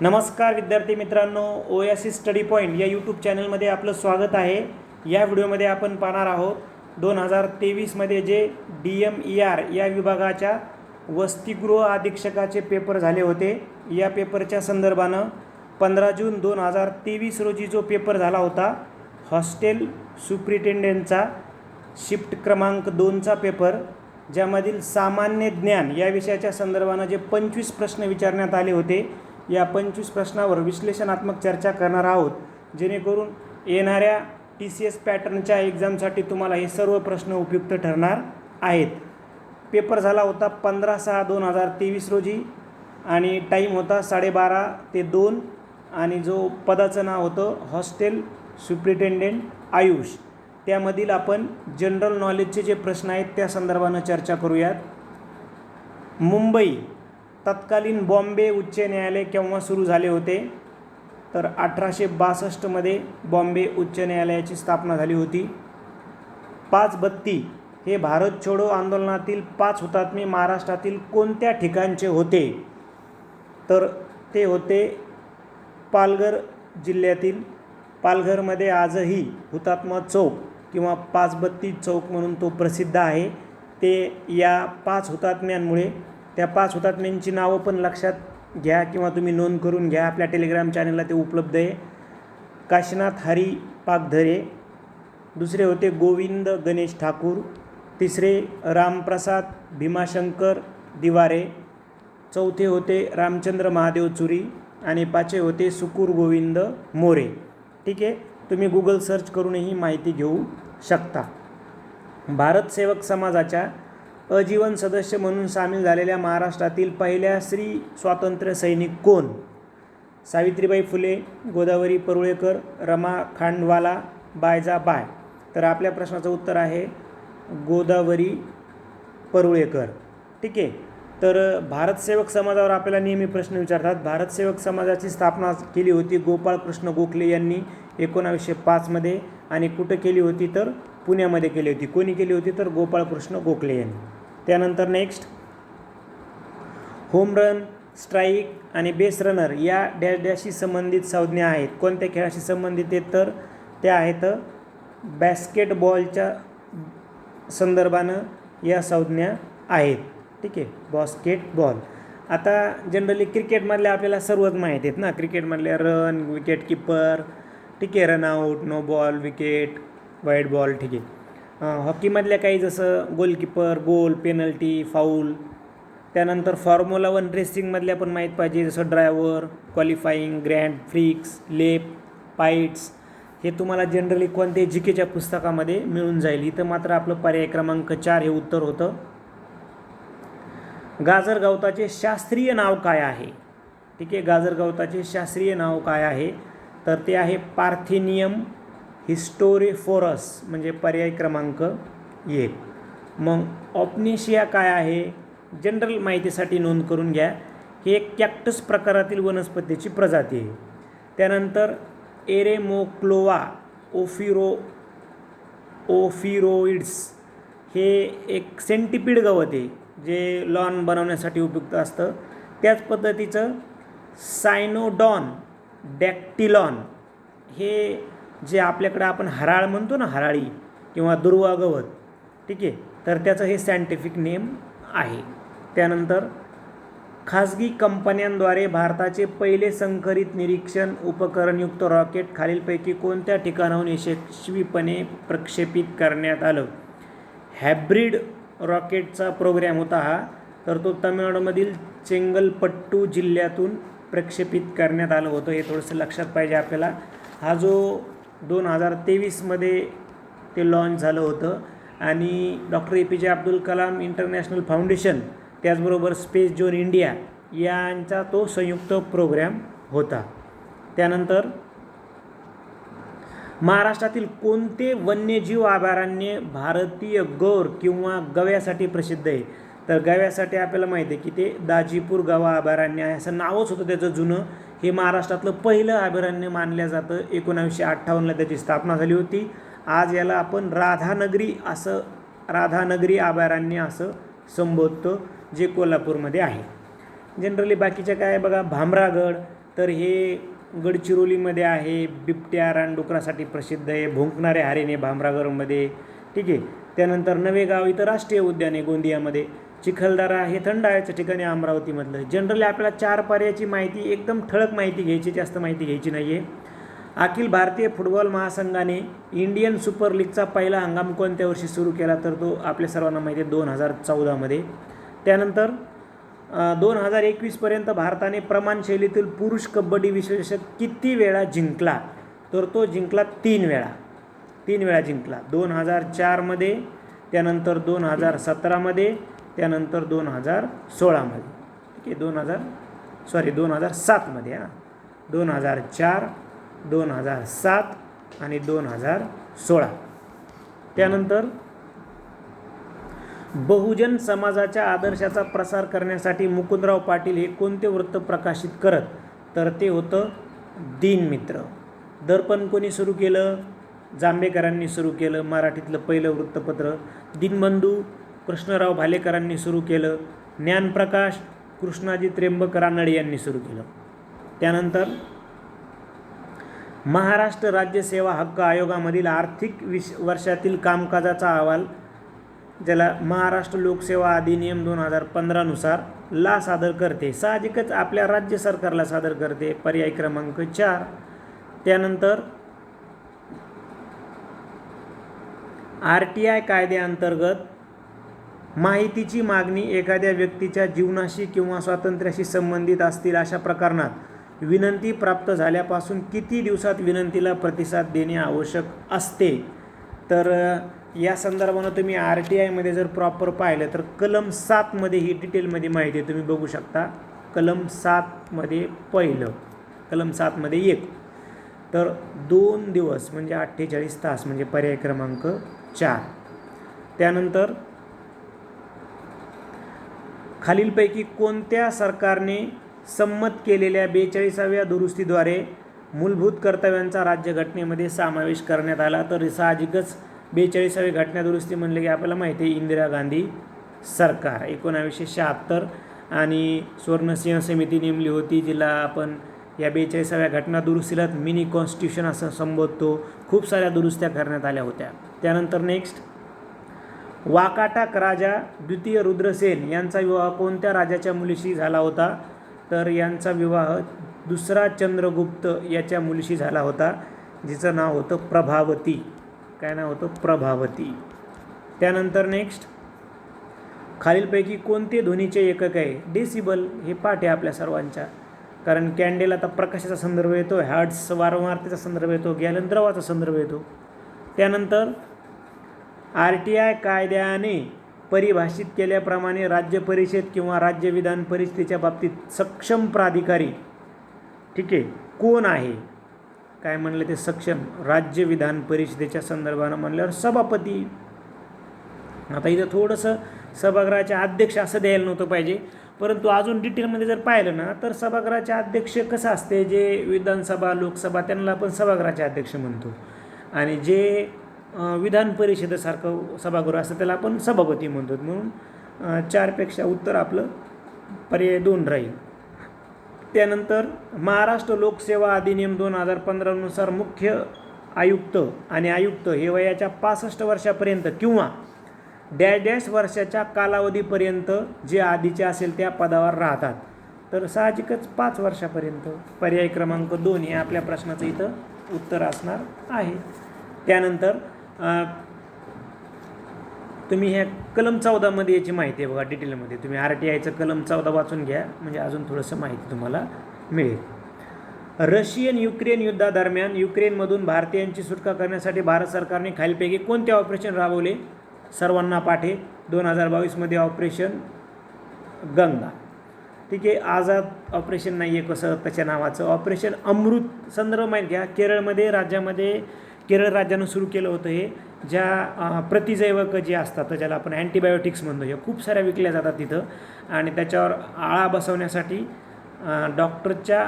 नमस्कार विद्यार्थी मित्रांनो O S C study point या यूट्यूब चॅनलमध्ये आपलं स्वागत आहे. या व्हिडिओमध्ये आपण पाहणार आहोत दोन हजार तेवीसमध्ये जे डी एम ई आर या विभागाच्या वसतिगृह अधीक्षकाचे पेपर झाले होते. या पेपरच्या संदर्भानं पंधरा जून दोन हजार तेवीस रोजी जो पेपर झाला होता हॉस्टेल सुप्रिटेंडेंटचा शिफ्ट क्रमांक दोनचा पेपर ज्यामधील सामान्य ज्ञान या विषयाच्या संदर्भानं जे पंचवीस प्रश्न विचारण्यात आले होते या पंचवीस प्रश्नावर विश्लेषणात्मक चर्चा करणार आहोत. जेणेकरून येणाऱ्या टी सी एस पॅटर्नच्या एक्झामसाठी तुम्हाला हे सर्व प्रश्न उपयुक्त ठरणार आहेत. पेपर झाला होता पंधरा सहा दोन हजार तेवीस रोजी आणि टाईम होता साडेबारा ते दोन आणि जो पदाचं नाव होतं हॉस्टेल सुप्रिटेंडेंट आयुष. त्यामधील आपण जनरल नॉलेजचे जे प्रश्न आहेत त्या संदर्भानं चर्चा करूयात. मुंबई तत्कालीन बॉम्बे उच्च न्यायालय केव्हा सुरू झाले होते? तर अठराशे बासष्टमध्ये बॉम्बे उच्च न्यायालयाची स्थापना झाली होती. पाच बत्ती हे भारत छोडो आंदोलनातील पाच हुतात्मे महाराष्ट्रातील कोणत्या ठिकाणचे होते? तर ते होते पालघर जिल्ह्यातील. पालघरमध्ये आजही हुतात्मा चौक किंवा पाचबत्ती चौक म्हणून तो प्रसिद्ध आहे. ते या पाच हुतात्म्यांमुळे त्या पाच हुतात्म्यांची नावं पण लक्षात घ्या किंवा तुम्ही नोंद करून घ्या. आपल्या टेलिग्राम चॅनलला ते उपलब्ध आहे. काशीनाथ हरी पाकधरे दुसरे होते गोविंद गणेश ठाकूर तिसरे रामप्रसाद भीमाशंकर दिवारे चौथे होते रामचंद्र महादेव चुरी आणि पाचवे होते सुकूर गोविंद मोरे. ठीक आहे? तुम्ही गुगल सर्च करूनही माहिती घेऊ शकता. भारत सेवक समाजाच्या अजीवन सदस्य म्हणून सामील झालेल्या महाराष्ट्रातील पहिल्या स्त्री स्वातंत्र्य सैनिक कोण? सावित्रीबाई फुले गोदावरी परुळेकर रमा खांडवाला बायजा बाय. तर आपल्या प्रश्नाचं उत्तर आहे गोदावरी परुळेकर. ठीक आहे? तर भारतसेवक समाजावर आपल्याला नेहमी प्रश्न विचारतात. भारतसेवक समाजाची स्थापना केली होती गोपाळकृष्ण गोखले यांनी एकोणावीसशे पाचमध्ये आणि कुठं केली होती तर पुण्यामध्ये केली होती. कोणी केली होती तर गोपाळकृष्ण गोखले यांनी. त्यानंतर नेक्स्ट होम रन स्ट्राईक आणि बेस रनर या डॅश डॅशशी संबंधित संज्ञा आहेत. कोणत्या खेळाशी संबंधित आहेत? तर त्या आहेत बॅस्केटबॉलच्या संदर्भानं या संज्ञा आहेत. ठीक आहे? बॉस्केटबॉल आता जनरली क्रिकेटमधल्या आपल्याला सर्वच माहीत आहेत ना? क्रिकेटमधल्या रन विकेट किपर ठीक आहे? Run out no ball wicket wide ball ठीक आहे. हॉकीमधल्या काही जसं गोलकीपर गोल पेनल्टी फाऊल त्यानंतर फॉर्म्युला वन रेसिंगमधल्या पण माहीत पाहिजे जसं ड्रायव्हर क्वालिफाईंग ग्रँड फ्रिक्स लेप पाईट्स हे तुम्हाला जनरली कोणते जी केच्या पुस्तकामध्ये मिळून जाईल. इथं मात्र आपलं पर्याय क्रमांक चार हे उत्तर होतं. गाजर गवताचे शास्त्रीय नाव काय आहे? ठीक आहे गाजर गवताचे शास्त्रीय नाव काय आहे? तर ते आहे पार्थेनियम हिस्टोरेफोरस म्हणजे पर्याय क्रमांक एक. मग ऑपनेशिया काय आहे? जनरल माहितीसाठी नोंद करून घ्या. ही एक कॅक्टस प्रकारातील वनस्पतीची प्रजाती आहे. त्यानंतर एरेमोक्लोवा ओफिरो ओफिरोइड्स. हे एक सेंटिपीड गवत आहे जे लॉन बनवण्यासाठी उपयुक्त असतं. त्याच पद्धतीचं सायनोडॉन डॅक्टिलॉन हे जे आपल्याकडं आपण हराळ म्हणतो ना हराळी किंवा दुर्वा गवत ठीक आहे? तर त्याचं हे सायंटिफिक नेम आहे. त्यानंतर खाजगी कंपन्यांद्वारे भारताचे पहिले संकरित निरीक्षण उपकरणयुक्त रॉकेट खालीलपैकी कोणत्या ठिकाणाहून यशस्वीपणे प्रक्षेपित करण्यात आलं? हॅब्रिड रॉकेटचा प्रोग्रॅम होता हा. तर तो तमिळनाडूमधील चेंगलपट्टू जिल्ह्यातून प्रक्षेपित करण्यात आलं होतं. हे थोडंसं लक्षात पाहिजे आपल्याला. हा जो दोन हजार तेवीसमध्ये ते लॉन्च झालं होतं. आणि doctor A P J Abdul Kalam international foundation त्याचबरोबर स्पेस जोन इंडिया यांचा तो संयुक्त प्रोग्रॅम होता. त्यानंतर महाराष्ट्रातील कोणते वन्यजीव अभयारण्य भारतीय गौर किंवा गव्यासाठी प्रसिद्ध आहे? तर गव्यासाठी आपल्याला माहिती आहे की ते दाजीपूर गवा अभयारण्य आहे. असं नावच होतं त्याचं जुनं. हे महाराष्ट्रातलं पहिलं अभयारण्य मानलं जातं. एकोणावीसशे अठ्ठावन्नला त्याची स्थापना झाली होती. आज याला आपण राधानगरी असं राधानगरी अभयारण्य असं संबोधतो जे कोल्हापूरमध्ये आहे. जनरली बाकीच्या काय बघा भामरागड तर हे गडचिरोलीमध्ये आहे. बिबट्या रानडुकरासाठी प्रसिद्ध आहे. भुंकणारे हरिणे भामरागडमध्ये. ठीक आहे. त्यानंतर नवेगाव इथं राष्ट्रीय उद्यान आहे गोंदियामध्ये. चिखलदरा हे थंड हवेचं ठिकाणी आहे अमरावतीमधलं. जनरली आपल्याला चार पर्यायाची माहिती एकदम ठळक माहिती घ्यायची जास्त माहिती घ्यायची नाही आहे अखिल भारतीय फुटबॉल महासंघाने इंडियन सुपर लीगचा पहिला हंगाम कोणत्या वर्षी सुरू केला तर तो आपल्या सर्वांना माहिती आहे दोन हजार चौदामध्ये. त्यानंतर दोन हजार एकवीसपर्यंत भारताने प्रमाण शैलीतील पुरुष कबड्डी विश्लेषक किती वेळा जिंकला? तर तो जिंकला तीन वेळा. तीन वेळा जिंकला. दोन हजार चारमध्ये त्यानंतर दोन हजार सतरामध्ये त्यानंतर दोन हजार सोळामध्ये. ठीक आहे दोन हजार सॉरी दोन हजार सातमध्ये हां. दोन हजार चार दोन हजार सात आणि दोन हजार सोळा. त्यानंतर बहुजन समाजाच्या आदर्शाचा प्रसार करण्यासाठी मुकुंदराव पाटील हे कोणते वृत्त प्रकाशित करत? तर ते होतं दिनमित्र दर्पण कोणी सुरू केलं? जांभेकरांनी सुरू केलं मराठीतलं पहिलं वृत्तपत्र. दिनबंधू कृष्णराव भालेकरांनी सुरू केलं. ज्ञानप्रकाश कृष्णाजी त्र्यंबक रानडे यांनी सुरू केलं. त्यानंतर महाराष्ट्र राज्य सेवा हक्क आयोगामधील आर्थिक विश वर्षातील कामकाजाचा अहवाल ज्याला महाराष्ट्र लोकसेवा अधिनियम दोन हजार पंधरानुसार ला सादर करते. साहजिकच आपल्या राज्य सरकारला सादर करते. पर्याय क्रमांक चार. त्यानंतर आर टी आय कायद्याअंतर्गत माहितीची मागणी एखाद्या व्यक्तीच्या जीवनाशी किंवा स्वातंत्र्याशी संबंधित असतील अशा प्रकरणात विनंती प्राप्त झाल्यापासून किती दिवसात विनंतीला प्रतिसाद देणे आवश्यक असते? तर या संदर्भानं तुम्ही आर टी आयमध्ये जर प्रॉपर पाहिलं तर कलम सातमध्ये ही डिटेलमध्ये माहिती तुम्ही बघू शकता. कलम सातमध्ये पहिलं. कलम सातमध्ये एक. तर दोन दिवस म्हणजे अठ्ठेचाळीस तास म्हणजे पर्याय क्रमांक चार. त्यानंतर खालीलपैकी कोणत्या सरकारने संमत केलेल्या बेचाळीसाव्या दुरुस्तीद्वारे मूलभूत कर्तव्यांचा राज्यघटनेमध्ये समावेश करण्यात आला? तर साहजिकच बेचाळीसावी घटना दुरुस्ती म्हणले की आपल्याला माहिती आहे इंदिरा गांधी सरकार एकोणावीसशे शहात्तर आणि सुवर्णसिंह समिती नेमली होती जिला आपण या बेचाळीसाव्या घटना दुरुस्तीला मिनी कॉन्स्टिट्यूशन असं संबोधतो. खूप साऱ्या दुरुस्त्या करण्यात आल्या होत्या. त्यानंतर नेक्स्ट वाकाटाक राजा द्वितीय रुद्रसेन यांचा विवाह कोणत्या राजाच्या मुलीशी झाला होता? तर यांचा विवाह दुसरा चंद्रगुप्त याच्या मुलीशी झाला होता जिचं नाव होतं प्रभावती. काय नाव होतं? प्रभावती. त्यानंतर नेक्स्ट खालीलपैकी कोणते ध्वनीचे एकक आहे? डेसिबल हे पाठ आहे आपल्या सर्वांच्या. कारण कॅन्डेल आता प्रकाशाचा संदर्भ येतो हॅड्स वारंवारतेचा संदर्भ येतो गॅलन द्रवाचा संदर्भ येतो. त्यानंतर आर टी आय कायद्याने परिभाषित केल्याप्रमाणे राज्य परिषद किंवा राज्य विधान परिषदेच्या बाबतीत सक्षम प्राधिकारी ठीक आहे कोण आहे? काय म्हणलं ते सक्षम राज्य विधान परिषदेच्या संदर्भानं म्हणल्यावर सभापती. आता इथं थोडंसं सभागृहाचे अध्यक्ष असं द्यायला नव्हतं पाहिजे परंतु अजून डिटेलमध्ये जर पाहिलं ना तर सभागृहाचे अध्यक्ष कसं असते? जे विधानसभा लोकसभा त्यांना आपण सभागृहाचे अध्यक्ष म्हणतो. आणि जे विधान परिषदेसारखं सभागृह असतं त्याला आपण सभापती म्हणतो. म्हणून चारपेक्षा उत्तर आपलं पर्याय दोन राहील. त्यानंतर महाराष्ट्र लोकसेवा अधिनियम दोन हजार पंधरानुसार मुख्य आयुक्त आणि आयुक्त हे वयाच्या पासष्ट वर्षापर्यंत किंवा डॅश डॅश वर्षाच्या कालावधीपर्यंत जे आधीचे असेल त्या पदावर राहतात. तर साहजिकच पाच वर्षापर्यंत पर्याय क्रमांक दोन हे आपल्या प्रश्नाचं इथं उत्तर असणार आहे. त्यानंतर तुम्ही ह्या कलम चौदामध्ये याची माहिती आहे बघा डिटेलमध्ये. तुम्ही आर टी आयचं कलम चौदा वाचून घ्या म्हणजे अजून थोडंसं माहिती तुम्हाला मिळेल. रशियन युक्रेन युद्धादरम्यान युक्रेनमधून भारतीयांची सुटका करण्यासाठी भारत सरकारने खालीलपैकी कोणते ऑपरेशन राबवले? सर्वांना पाठे. दोन हजार बावीसमध्ये ऑपरेशन गंगा. ठीक आहे आझाद ऑपरेशन नाही आहे कसं त्याच्या नावाचं. ऑपरेशन अमृत संदर्भ माहीत घ्या. केरळमध्ये राज्यामध्ये केरळ राज्यानं सुरू केलं होतं हे ज्या प्रतिजैवक जे असतात ज्याला आपण अँटीबायोटिक्स म्हणतो या खूप साऱ्या विकल्या जातात तिथं. आणि त्याच्यावर आळा बसवण्यासाठी डॉक्टरच्या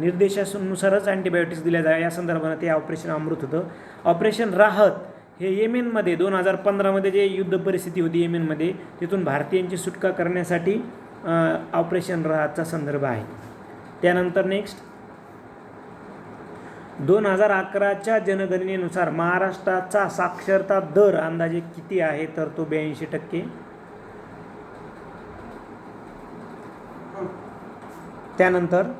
निर्देशानुसारच अँटीबायोटिक्स दिल्या जा या संदर्भानं ते ऑपरेशन अमृत होतं. ऑपरेशन राहत हे येमेनमध्ये दोन हजार पंधरामध्ये जे युद्ध परिस्थिती होती येमेनमध्ये तिथून भारतीयांची सुटका करण्यासाठी ऑपरेशन राहतचा संदर्भ आहे. त्यानंतर नेक्स्ट दोन हजार अकराच्या जनगणनेनुसार महाराष्ट्राचा साक्षरता दर अंदाजे किती आहे? तर तो ब्याऐंशी टक्के. त्यानंतर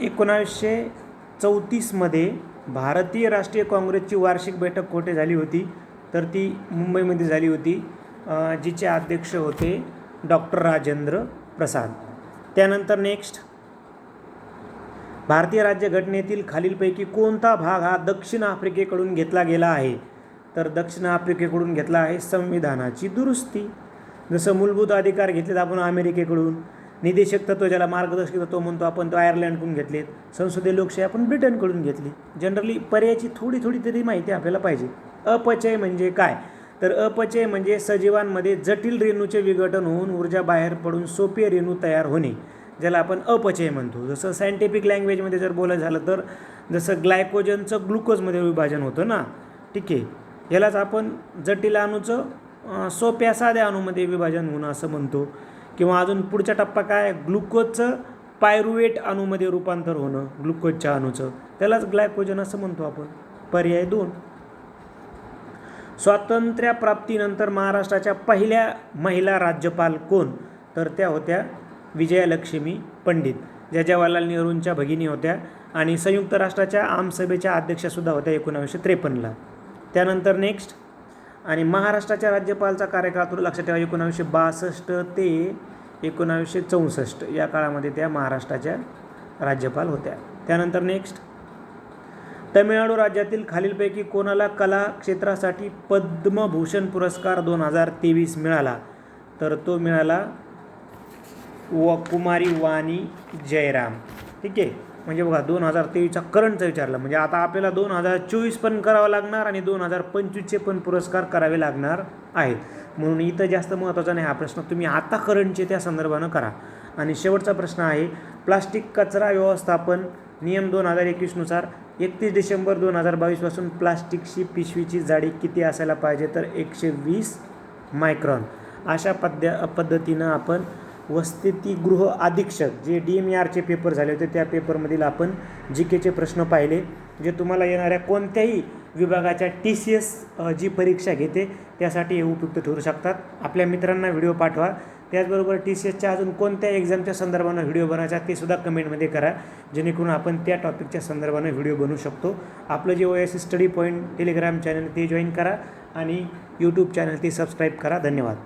एकोणावीसशे चौतीसमध्ये भारतीय राष्ट्रीय काँग्रेसची वार्षिक बैठक कोठे झाली होती? तर ती मुंबईमध्ये झाली होती जिचे अध्यक्ष होते डॉक्टर राजेंद्र प्रसाद. त्यानंतर नेक्स्ट भारतीय राज्यघटनेतील खालीलपैकी कोणता भाग हा दक्षिण आफ्रिकेकडून घेतला गेला आहे? तर दक्षिण आफ्रिकेकडून घेतला आहे संविधानाची दुरुस्ती. जसं मूलभूत अधिकार घेतलेत आपण अमेरिकेकडून निदेशक तत्व ज्याला मार्गदर्शक तत्व म्हणतो आपण तो आयर्लंडकडून घेतलेत संसदीय लोकशाही आपण ब्रिटनकडून घेतली. जनरली पर्यायाची थोडी थोडी तरी माहिती आपल्याला पाहिजे. अपचय म्हणजे काय? तर अपचय म्हणजे सजीवांमध्ये जटिल रेणूचे विघटन होऊन ऊर्जा बाहेर पडून सोपे रेणू तयार होणे. ज्याला आपण अपचय म्हणतो. जसं सायंटिफिक लँग्वेजमध्ये जर बोलायचं झालं तर जसं ग्लायकोजनचं ग्लुकोजमध्ये विभाजन होतं ना ठीक आहे. यालाच आपण जटिल अणूचं सोप्या साध्या अणूमध्ये विभाजन होणं असं म्हणतो. किंवा अजून पुढचा टप्पा काय? ग्लुकोजचं पायरुवेट अणूमध्ये रूपांतर होणं ग्लुकोजच्या अणूचं. त्यालाच ग्लायकोजन असं म्हणतो आपण. पर्याय दोन. स्वातंत्र्यप्राप्तीनंतर महाराष्ट्राच्या पहिल्या महिला राज्यपाल कोण? तर त्या होत्या विजयालक्ष्मी पंडित ज्या जवाहरलाल नेहरूंच्या भगिनी होत्या आणि संयुक्त राष्ट्राच्या आमसभेच्या अध्यक्षासुद्धा होत्या एकोणावीसशे त्रेपन्नला. त्यानंतर नेक्स्ट आणि महाराष्ट्राच्या राज्यपालचा कार्यकाळ तुला लक्षात ठेवा एकोणावीसशे बासष्ट ते एकोणावीसशे चौसष्ट या काळामध्ये त्या महाराष्ट्राच्या राज्यपाल होत्या. त्यानंतर नेक्स्ट तमिळनाडू राज्यातील खालीलपैकी कोणाला कला क्षेत्रासाठी पद्मभूषण पुरस्कार दोन हजार तेवीस मिळाला? तर तो मिळाला व कुमारी वाणी जयराम. ठीक आहे? म्हणजे बघा दोन हजार तेवीसचा करंटचा विचारला. म्हणजे आता आपल्याला दोन हजार चोवीस पण करावं लागणार आणि दोन हजार पंचवीसचे पण पुरस्कार करावे लागणार आहेत. म्हणून इथं जास्त महत्त्वाचा नाही हा प्रश्न. तुम्ही आता करंटचे त्या संदर्भानं करा. आणि शेवटचा प्रश्न आहे प्लास्टिक कचरा व्यवस्थापन नियम दोन हजार एकवीसनुसार एकतीस डिसेंबर दोन हजार बावीसपासून प्लास्टिकची पिशवीची जाडी किती असायला पाहिजे? तर एकशे वीस मायक्रॉन. अशा पद्ध पद्धतीनं आपण वसतिगृह अधीक्षक जे डी एम आरचे पेपर झाले होते त्या पेपरमधील आपण जी केचे प्रश्न पाहिले जे तुम्हाला येणाऱ्या कोणत्याही विभागाच्या टी सी एस जी परीक्षा घेते त्यासाठी हे उपयुक्त ठरू शकतात. आपल्या मित्रांना व्हिडिओ पाठवा. त्याचबरोबर टी सी एसच्या अजून कोणत्या एक्झामच्या संदर्भानं व्हिडिओ बनायचा ते सुद्धा कमेंटमध्ये करा. जेणेकरून आपण त्या टॉपिकच्या संदर्भानं व्हिडिओ बनवू शकतो. आपलं जे O S study point Telegram channel ते जॉईन करा आणि यूट्यूब चॅनल ते सबस्क्राईब करा. धन्यवाद.